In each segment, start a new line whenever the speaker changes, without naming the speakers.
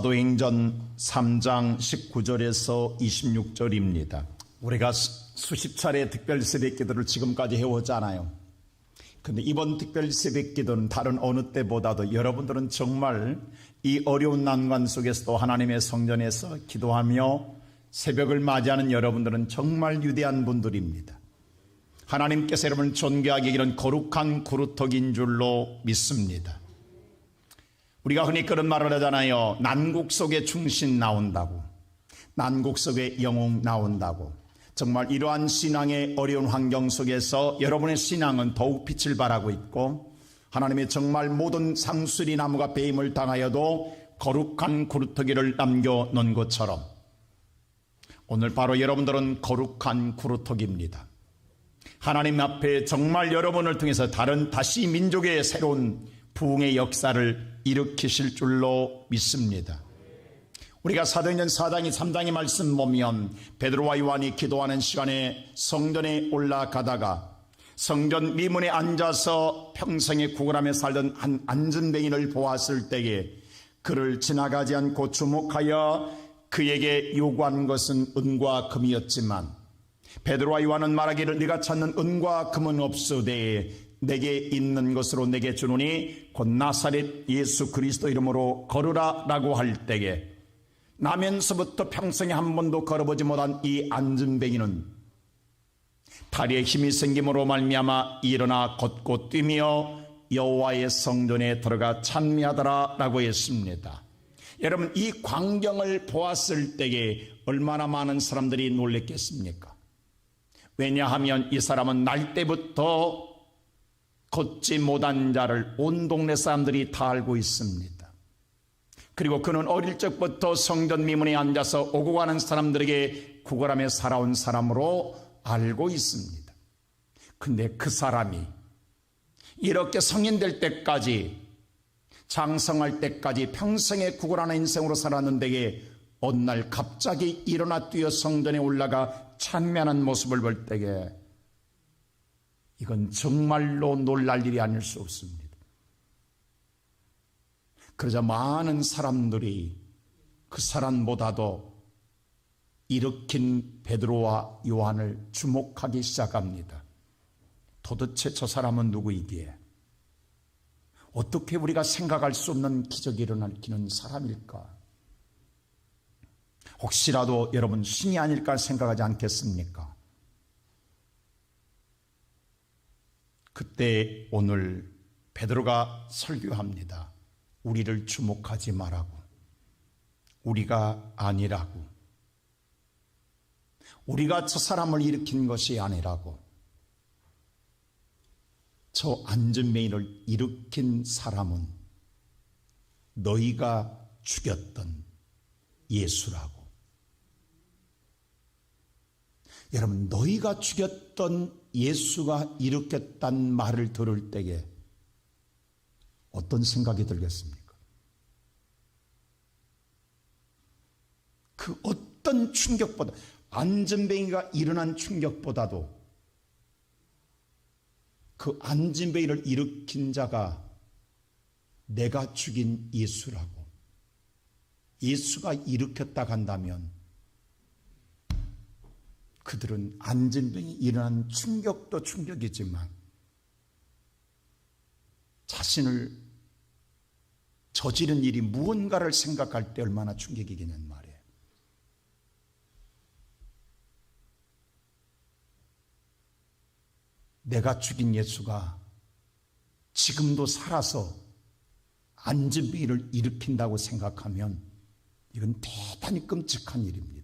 사도행전 3장 19절에서 26절입니다. 우리가 수- 수십 차례 특별 새벽 기도를 지금까지 해오잖아요. 근데 이번 특별 새벽 기도는 다른 어느 때보다도 여러분들은 정말 이 어려운 난관 속에서도 하나님의 성전에서 기도하며 새벽을 맞이하는 여러분들은 정말 위대한 분들입니다. 하나님께서 여러분을 존귀하게 이런 거룩한 그루터기인 줄로 믿습니다. 우리가 흔히 그런 말을 하잖아요. 난국 속에 충신 나온다고. 난국 속에 영웅 나온다고. 정말 이러한 신앙의 어려운 환경 속에서 여러분의 신앙은 더욱 빛을 발하고 있고 하나님의 정말 모든 상수리 나무가 배임을 당하여도 거룩한 구루터기를 남겨 놓은 것처럼 오늘 바로 여러분들은 거룩한 구루터기입니다. 하나님 앞에 정말 여러분을 통해서 다른 다시 민족의 새로운 부흥의 역사를 일으키실 줄로 믿습니다. 우리가 사도행전 4장이 3장의 말씀 보면 베드로와 요한이 기도하는 시간에 성전에 올라가다가 성전 미문에 앉아서 평생에 구걸하며 살던 한 안전뱅이를 보았을 때에 그를 지나가지 않고 주목하여 그에게 요구한 것은 은과 금이었지만 베드로와 요한은 말하기를 네가 찾는 은과 금은 없으되 내게 있는 것으로 내게 주노니 곧 나사렛 예수 그리스도 이름으로 걸으라라고 할 때에 나면서부터 평생에 한 번도 걸어보지 못한 이 안전뱅이는 다리에 힘이 생김으로 말미암아 일어나 걷고 뛰며 여호와의 성전에 들어가 찬미하더라라고 했습니다. 여러분 이 광경을 보았을 때에 얼마나 많은 사람들이 놀랬겠습니까? 왜냐하면 이 사람은 날 때부터 걷지 못한 자를 온 동네 사람들이 다 알고 있습니다. 그리고 그는 어릴 적부터 성전 미문에 앉아서 오고 가는 사람들에게 구걸하며 살아온 사람으로 알고 있습니다. 근데 그 사람이 이렇게 성인 될 때까지 장성할 때까지 평생에 구걸하는 인생으로 살았는데 어느 날 갑자기 일어나 뛰어 성전에 올라가 찬미하는 모습을 볼 때에 이건 정말로 놀랄 일이 아닐 수 없습니다. 그러자 많은 사람들이 그 사람보다도 일으킨 베드로와 요한을 주목하기 시작합니다. 도대체 저 사람은 누구이기에? 어떻게 우리가 생각할 수 없는 기적이 일어나는 사람일까? 혹시라도 여러분 신이 아닐까 생각하지 않겠습니까? 그때 오늘 베드로가 설교합니다. 우리를 주목하지 말라고. 우리가 아니라고. 우리가 저 사람을 일으킨 것이 아니라고. 저 안전메인을 일으킨 사람은 너희가 죽였던 예수라고. 여러분, 너희가 죽였던 예수가 일으켰단 말을 들을 때에 어떤 생각이 들겠습니까? 그 어떤 충격보다, 안전뱅이가 일어난 충격보다도 그 안전뱅이를 일으킨 자가 내가 죽인 예수라고. 예수가 일으켰다 간다면 그들은 안전병이 일어난 충격도 충격이지만 자신을 저지른 일이 무언가를 생각할 때 얼마나 충격이겠냐는 말이에요. 내가 죽인 예수가 지금도 살아서 안전병이를 일으킨다고 생각하면 이건 대단히 끔찍한 일입니다.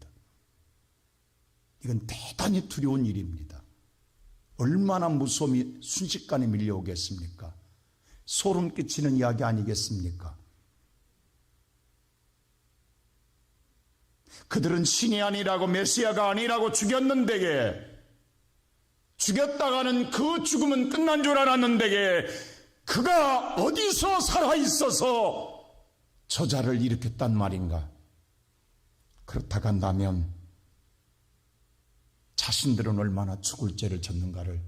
이건 대단히 두려운 일입니다. 얼마나 무서움이 순식간에 밀려오겠습니까? 소름 끼치는 이야기 아니겠습니까? 그들은 신이 아니라고 메시아가 아니라고 죽였는데게 죽였다가는 그 죽음은 끝난 줄 알았는데게 그가 어디서 살아 있어서 저자를 일으켰단 말인가? 그렇다고 한다면 자신들은 얼마나 죽을 죄를 졌는가를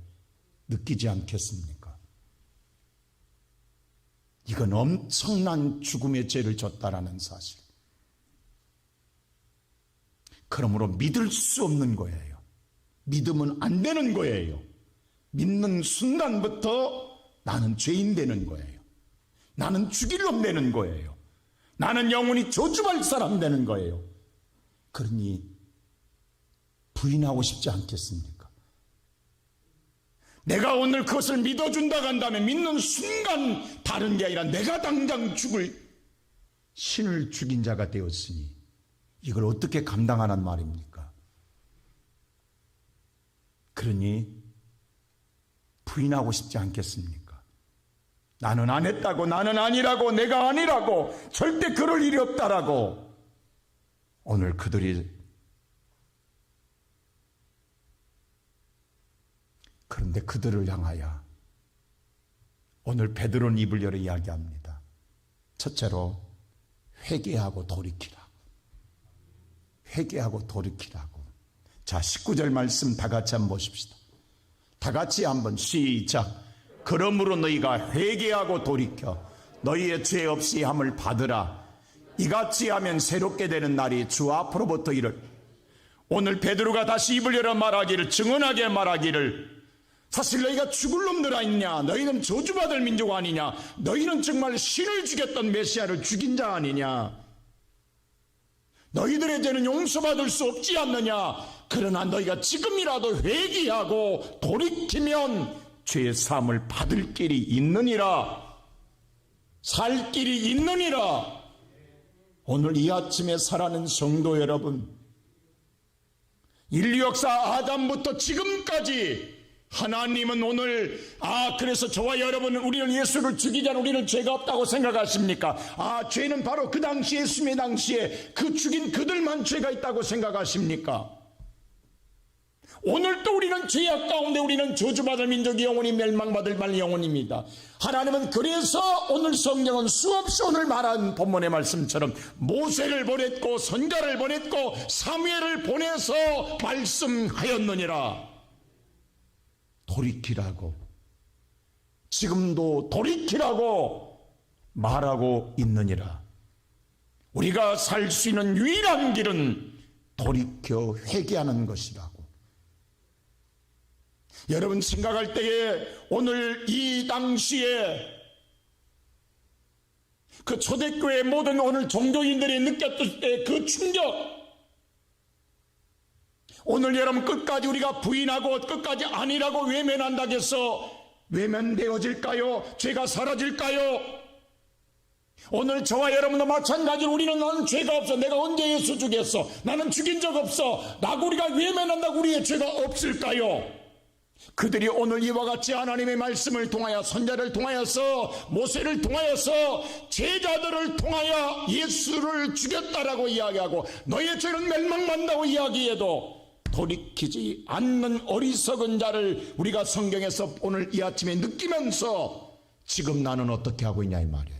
느끼지 않겠습니까? 이건 엄청난 죽음의 죄를 졌다라는 사실. 그러므로 믿을 수 없는 거예요. 믿으면 안 되는 거예요. 믿는 순간부터 나는 죄인 되는 거예요. 나는 죽일 놈 되는 거예요. 나는 영원히 저주할 사람 되는 거예요. 그러니 부인하고 싶지 않겠습니까? 내가 오늘 그것을 믿어준다 간다면 믿는 순간 다른 게 아니라 내가 당장 죽을 신을 죽인 자가 되었으니 이걸 어떻게 감당하란 말입니까? 그러니 부인하고 싶지 않겠습니까? 나는 안 했다고, 나는 아니라고, 내가 아니라고, 절대 그럴 일이 없다라고. 오늘 그들이 그런데 그들을 향하여 오늘 베드로는 입을 열어 이야기합니다. 첫째로 회개하고 돌이키라. 회개하고 돌이키라고. 자, 19절 말씀 다 같이 한번 보십시다. 다 같이 한번 시작. 그러므로 너희가 회개하고 돌이켜 너희의 죄 없이 함을 받으라. 이같이 하면 새롭게 되는 날이 주 앞으로부터 이를 오늘 베드로가 다시 입을 열어 말하기를 증언하게 말하기를 사실 너희가 죽을 놈들 아니냐? 너희는 저주받을 민족 아니냐? 너희는 정말 신을 죽였던 메시아를 죽인 자 아니냐? 너희들의 죄는 용서받을 수 없지 않느냐? 그러나 너희가 지금이라도 회개하고 돌이키면 죄의 사함을 받을 길이 있느니라. 살 길이 있느니라. 오늘 이 아침에 살아는 성도 여러분 인류 역사 아담부터 지금까지 하나님은 오늘 아 그래서 저와 여러분은 우리는 예수를 죽이자 우리는 죄가 없다고 생각하십니까? 아 죄는 바로 그 당시 예수의 당시에 그 죽인 그들만 죄가 있다고 생각하십니까? 오늘도 우리는 죄악 가운데 우리는 저주받을 민족이 영원히 멸망받을 말 영혼입니다. 하나님은 그래서 오늘 성경은 수없이 오늘 말한 본문의 말씀처럼 모세를 보냈고 선자를 보냈고 사무엘을 보내서 말씀하였느니라. 돌이키라고 지금도 돌이키라고 말하고 있느니라. 우리가 살 수 있는 유일한 길은 돌이켜 회개하는 것이라고. 여러분 생각할 때에 오늘 이 당시에 그 초대교회 모든 오늘 종교인들이 느꼈을 때 그 충격 오늘 여러분 끝까지 우리가 부인하고 끝까지 아니라고 외면한다고 해서 외면되어질까요? 죄가 사라질까요? 오늘 저와 여러분도 마찬가지로 우리는 나는 죄가 없어. 내가 언제 예수 죽였어? 나는 죽인 적 없어. 라고 우리가 외면한다고 우리의 죄가 없을까요? 그들이 오늘 이와 같이 하나님의 말씀을 통하여 선자를 통하여서 모세를 통하여서 제자들을 통하여 예수를 죽였다라고 이야기하고 너의 죄는 멸망받는다고 이야기해도 돌이키지 않는 어리석은 자를 우리가 성경에서 오늘 이 아침에 느끼면서 지금 나는 어떻게 하고 있냐 이 말이에요.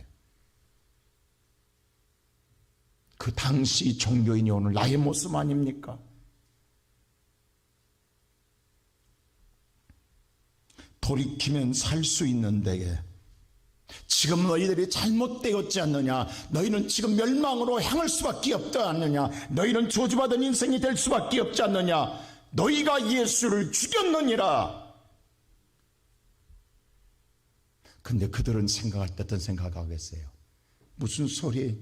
그 당시 종교인이 오늘 나의 모습 아닙니까? 돌이키면 살 수 있는 데에 지금 너희들이 잘못되었지 않느냐? 너희는 지금 멸망으로 향할 수밖에 없지 않느냐? 너희는 저주받은 인생이 될 수밖에 없지 않느냐? 너희가 예수를 죽였느니라. 근데 그들은 생각할 때 어떤 생각하겠어요? 무슨 소리?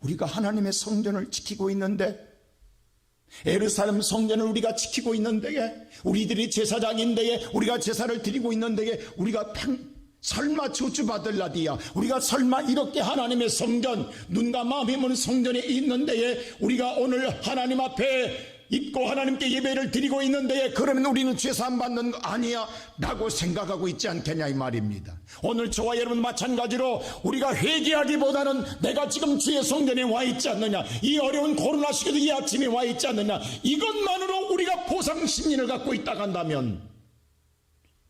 우리가 하나님의 성전을 지키고 있는데? 에르사렘 성전을 우리가 지키고 있는데 우리들이 제사장인데 우리가 제사를 드리고 있는데 우리가 평, 설마 저주받을라디야? 우리가 설마 이렇게 하나님의 성전 눈과 마음이 머는 성전에 있는데 우리가 오늘 하나님 앞에 있고 하나님께 예배를 드리고 있는데 그러면 우리는 죄사함 받는 거 아니야? 라고 생각하고 있지 않겠냐 이 말입니다. 오늘 저와 여러분 마찬가지로 우리가 회개하기보다는 내가 지금 주의 성전에 와 있지 않느냐? 이 어려운 코로나 시기도 이 아침에 와 있지 않느냐? 이것만으로 우리가 보상 심리를 갖고 있다 간다면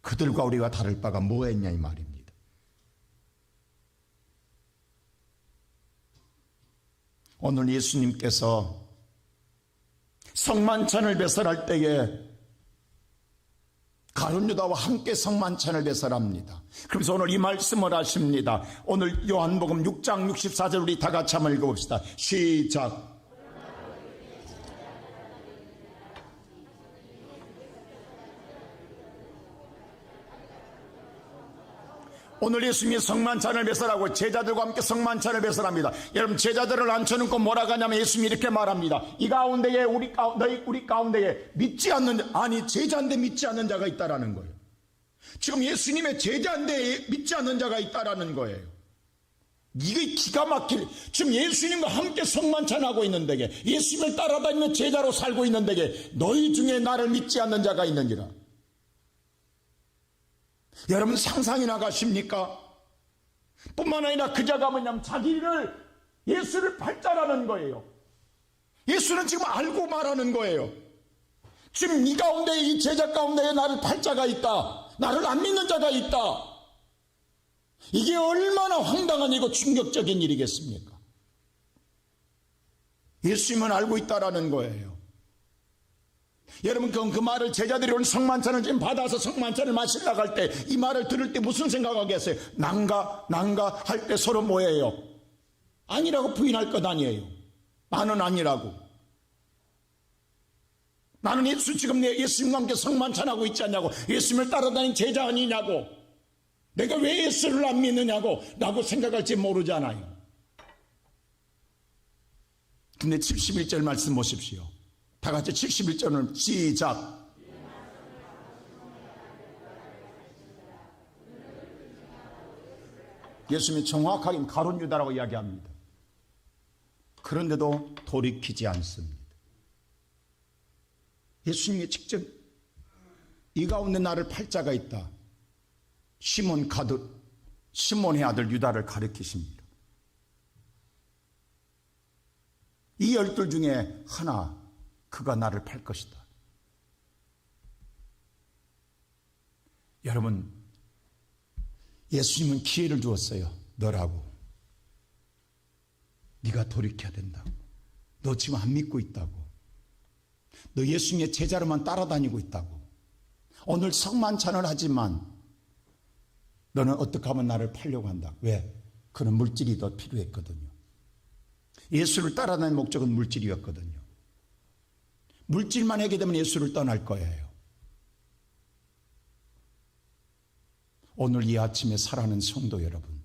그들과 우리가 다를 바가 뭐했냐 이 말입니다 오늘 예수님께서 성만찬을 배설할 때에 가룟유다와 함께 성만찬을 배설합니다. 그래서 오늘 이 말씀을 하십니다. 오늘 요한복음 6장 64절 우리 다 같이 한번 읽어봅시다. 시작. 오늘 예수님이 성만찬을 배설하고 제자들과 함께 성만찬을 배설합니다. 여러분 제자들을 앉혀놓고 뭐라고 하냐면 예수님이 이렇게 말합니다. 이 가운데에 우리 가 너희 우리 가운데에 믿지 않는 자, 아니 제자인데 믿지 않는 자가 있다라는 거예요. 지금 예수님의 제자인데 믿지 않는 자가 있다라는 거예요. 이게 기가 막힐 지금 예수님과 함께 성만찬 하고 있는데 예수님을 따라다니며 제자로 살고 있는데 너희 중에 나를 믿지 않는 자가 있는지라. 여러분 상상이 나가십니까? 뿐만 아니라 그 자가 뭐냐면 자기를 예수를 팔자라는 거예요. 예수는 지금 알고 말하는 거예요. 지금 이 가운데 이 제자 가운데에 나를 팔자가 있다. 나를 안 믿는 자가 있다. 이게 얼마나 황당한 이고 충격적인 일이겠습니까? 예수님은 알고 있다라는 거예요. 여러분 그, 그 말을 제자들이 오늘 성만찬을 지금 받아서 성만찬을 마시려고 할 때 이 말을 들을 때 무슨 생각하겠어요? 난가 난가 할 때 서로 뭐예요? 아니라고 부인할 것 아니에요. 나는 아니라고. 나는 예수 지금 내 예수님과 함께 성만찬하고 있지 않냐고 예수님을 따라다니는 제자 아니냐고 내가 왜 예수를 안 믿느냐고 라고 생각할지 모르잖아요. 근데 71절 말씀 보십시오. 다 같이 71절을 시작. 예수님이 정확하게 가론 유다라고 이야기합니다. 그런데도 돌이키지 않습니다. 예수님이 직접 이 가운데 나를 팔자가 있다. 시몬 가드 시몬의 아들 유다를 가리키십니다. 이 열둘 중에 하나 그가 나를 팔 것이다. 여러분 예수님은 기회를 주었어요. 너라고. 네가 돌이켜야 된다고. 너 지금 안 믿고 있다고. 너 예수님의 제자로만 따라다니고 있다고. 오늘 성만찬을 하지만 너는 어떻게 하면 나를 팔려고 한다. 왜? 그는 물질이 더 필요했거든요. 예수를 따라다니는 목적은 물질이었거든요. 물질만 하게 되면 예수를 떠날 거예요. 오늘 이 아침에 살아는 성도 여러분.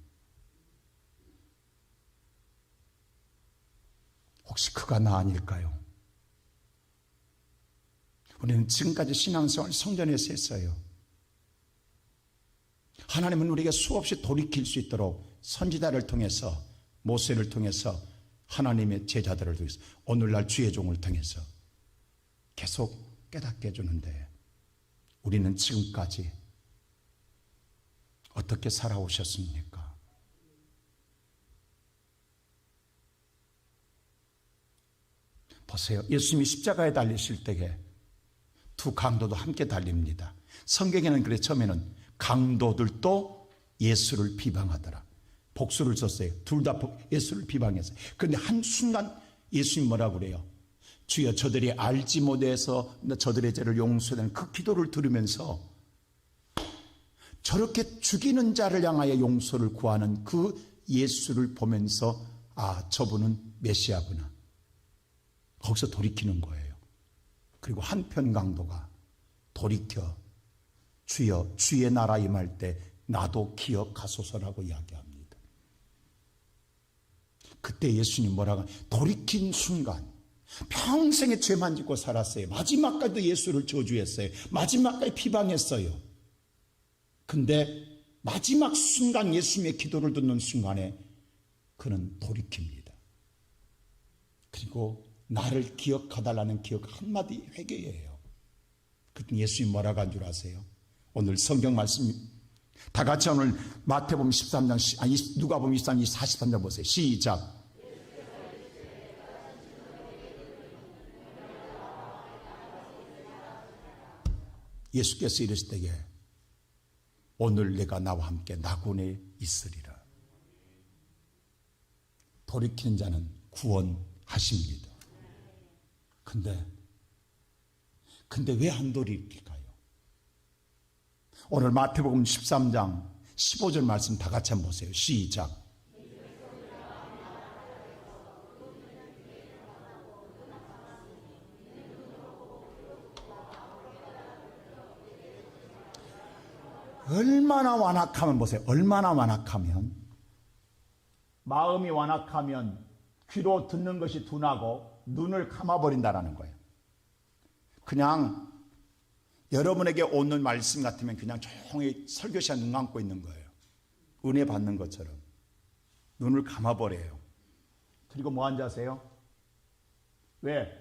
혹시 그가 나 아닐까요? 우리는 지금까지 신앙생활 성전에서 했어요. 하나님은 우리가 수없이 돌이킬 수 있도록 선지자를 통해서 모세를 통해서 하나님의 제자들을 통해서 오늘날 주의 종을 통해서 계속 깨닫게 해주는데 우리는 지금까지 어떻게 살아오셨습니까? 보세요. 예수님이 십자가에 달리실 때에 두 강도도 함께 달립니다. 성경에는 그래 처음에는 강도들도 예수를 비방하더라. 복수를 썼어요. 둘 다 예수를 비방했어요. 그런데 한순간 예수님 뭐라고 그래요? 주여 저들이 알지 못해서 저들의 죄를 용서되는 그 기도를 들으면서 저렇게 죽이는 자를 향하여 용서를 구하는 그 예수를 보면서 아 저분은 메시아구나. 거기서 돌이키는 거예요. 그리고 한편 강도가 돌이켜 주여 주의 나라 임할 때 나도 기억하소서라고 이야기합니다. 그때 예수님 뭐라고 돌이킨 순간 평생에 죄만 짓고 살았어요. 마지막까지도 예수를 저주했어요. 마지막까지 비방했어요. 근데 마지막 순간 예수님의 기도를 듣는 순간에 그는 돌이킵니다. 그리고 나를 기억하달라는 기억 한마디 회개예요. 그때 예수님 뭐라고 한 줄 아세요? 오늘 성경 말씀 다 같이 오늘 마태복음 13장 아니 누가복음 23장 43장 보세요. 시작. 예수께서 이르실 때에 오늘 내가 나와 함께 나군에 있으리라. 돌이키는 자는 구원하십니다. 근데 근데 왜 안 돌이킬까요? 오늘 마태복음 13장 15절 말씀 다 같이 한번 보세요. 시작. 얼마나 완악하면 보세요. 얼마나 완악하면 마음이 완악하면 귀로 듣는 것이 둔하고 눈을 감아버린다라는 거예요. 그냥 여러분에게 오는 말씀 같으면 그냥 조용히 설교 시간 눈 감고 있는 거예요. 은혜 받는 것처럼. 눈을 감아버려요. 그리고 뭐 앉아세요? 왜?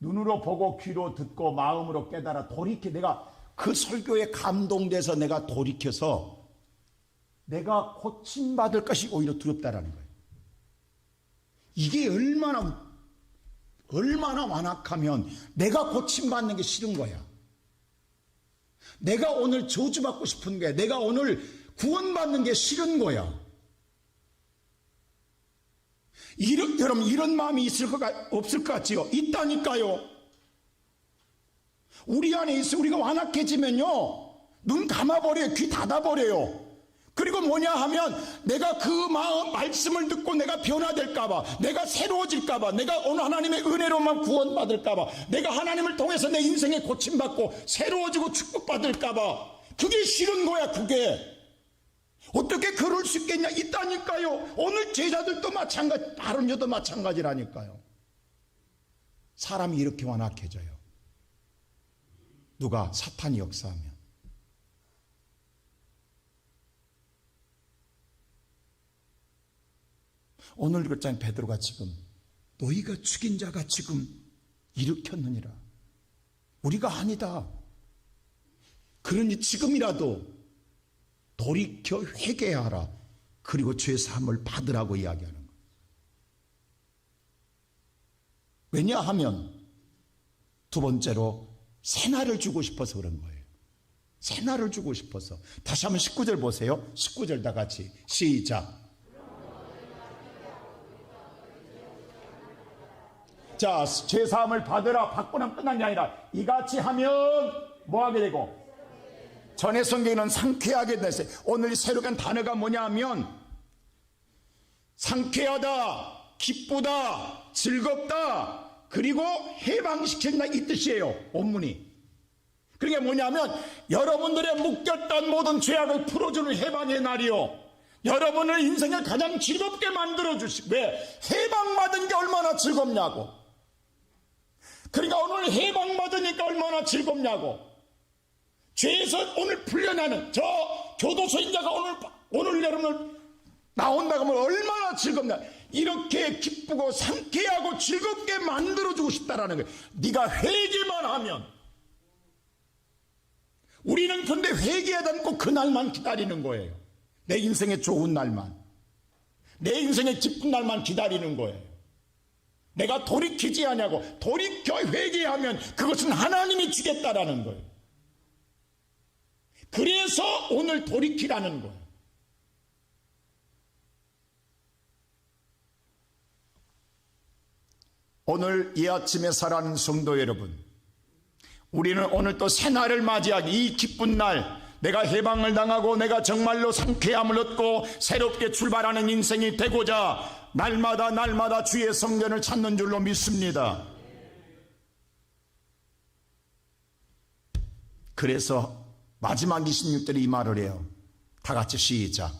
눈으로 보고 귀로 듣고 마음으로 깨달아 돌이켜 내가 그 설교에 감동돼서 내가 돌이켜서 내가 고침받을 것이 오히려 두렵다라는 거예요. 이게 얼마나 얼마나 완악하면 내가 고침받는 게 싫은 거야. 내가 오늘 저주받고 싶은 거야. 내가 오늘 구원받는 게 싫은 거야. 이런, 여러분, 이런 마음이 있을 것, 같- 없을 것 같지요? 있다니까요. 우리 안에 있어 우리가 완악해지면요. 눈 감아버려요. 귀 닫아버려요. 그리고 뭐냐 하면 내가 그 마음, 말씀을 듣고 내가 변화될까봐, 내가 새로워질까봐, 내가 오늘 하나님의 은혜로만 구원받을까봐, 내가 하나님을 통해서 내 인생에 고침받고 새로워지고 축복받을까봐, 그게 싫은 거야, 그게. 어떻게 그럴 수 있겠냐? 있다니까요. 오늘 제자들도 마찬가지, 바른여도 마찬가지라니까요. 사람이 이렇게 완악해져요. 누가 사탄이 역사하면. 오늘 그랬잖아요. 베드로가 지금 너희가 죽인 자가 지금 일으켰느니라. 우리가 아니다. 그러니 지금이라도 돌이켜 회개하라. 그리고 죄 사함을 받으라고 이야기하는 거예요. 왜냐하면 두 번째로 새날을 주고 싶어서 그런 거예요. 새날을 주고 싶어서. 다시 한번 19절 보세요. 19절 다 같이 시작. 자, 죄 사함을 받으라 받고 나면 끝난 게 아니라 이같이 하면 뭐 하게 되고 전의 성경에는 상쾌하게 됐어요. 오늘 새로 간 단어가 뭐냐 하면 상쾌하다, 기쁘다, 즐겁다, 그리고 해방시킨다 이 뜻이에요. 본문이. 그게 뭐냐면 여러분들의 묶였던 모든 죄악을 풀어주는 해방의 날이요. 여러분의 인생을 가장 즐겁게 만들어 주시고 왜 해방받은 게 얼마나 즐겁냐고. 그러니까 오늘 해방받으니까 얼마나 즐겁냐고. 죄에서 오늘 풀려나는 저 교도소 인자가 오늘 오늘 여러분을 나온다고 하면 얼마나 즐겁냐. 이렇게 기쁘고 상쾌하고 즐겁게 만들어주고 싶다라는 거예요. 네가 회개만 하면 우리는 근데 회개하지 않고 그날만 기다리는 거예요. 내 인생의 좋은 날만. 내 인생의 기쁜 날만 기다리는 거예요. 내가 돌이키지 않냐고 돌이켜 회개하면 그것은 하나님이 주겠다라는 거예요. 그래서 오늘 돌이키라는 거예요. 오늘 이 아침에 살아가는 성도 여러분, 우리는 오늘 또 새날을 맞이하기 이 기쁜 날, 내가 해방을 당하고 내가 정말로 상쾌함을 얻고 새롭게 출발하는 인생이 되고자 날마다 날마다 주의 성전을 찾는 줄로 믿습니다. 그래서 마지막 26절에 이 말을 해요. 다 같이 시작.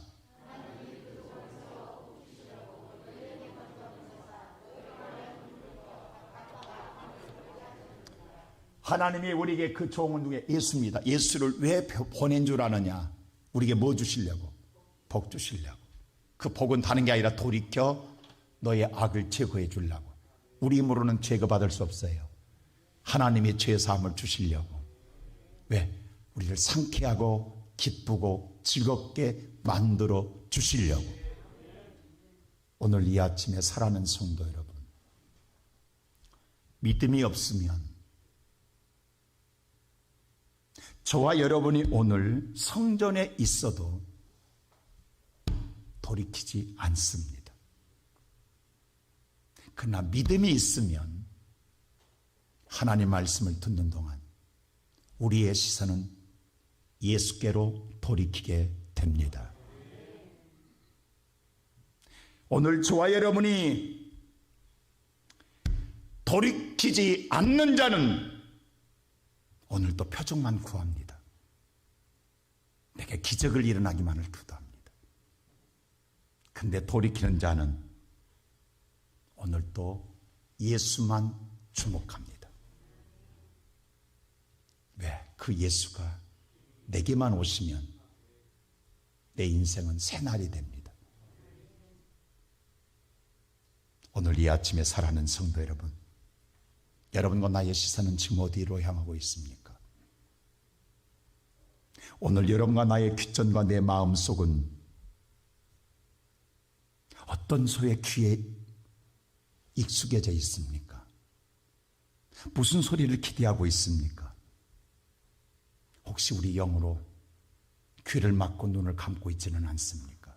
하나님이 우리에게 그 종을 누게 예수입니다. 예수를 왜 보낸 줄 아느냐? 우리에게 뭐 주시려고? 복 주시려고. 그 복은 다른 게 아니라 돌이켜 너의 악을 제거해 주려고. 우리 힘으로는 제거받을 수 없어요. 하나님의 죄 사함을 주시려고. 왜? 우리를 상쾌하고 기쁘고 즐겁게 만들어 주시려고. 오늘 이 아침에 살아는 성도 여러분. 믿음이 없으면 저와 여러분이 오늘 성전에 있어도 돌이키지 않습니다. 그러나 믿음이 있으면 하나님 말씀을 듣는 동안 우리의 시선은 예수께로 돌이키게 됩니다. 오늘 저와 여러분이 돌이키지 않는 자는 오늘도 표적만 구합니다. 내게 기적을 일어나기만을 기도합니다. 근데 돌이키는 자는 오늘 또 예수만 주목합니다. 왜? 그 예수가 내게만 오시면 내 인생은 새날이 됩니다. 오늘 이 아침에 살아는 성도 여러분, 여러분과 나의 시선은 지금 어디로 향하고 있습니까? 오늘 여러분과 나의 귓전과 내 마음 속은 어떤 소의 귀에 익숙해져 있습니까? 무슨 소리를 기대하고 있습니까? 혹시 우리 영으로 귀를 막고 눈을 감고 있지는 않습니까?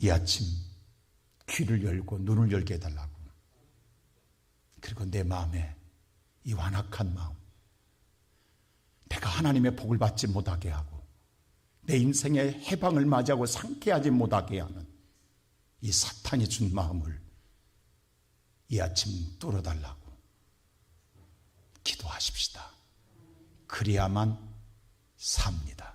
이 아침 귀를 열고 눈을 열게 해달라고. 그리고 내 마음에 이 완악한 마음, 내가 하나님의 복을 받지 못하게 하고 내 인생의 해방을 맞이하고 상쾌하지 못하게 하는 이 사탄이 준 마음을 이 아침 뚫어달라고 기도하십시다. 그래야만 삽니다.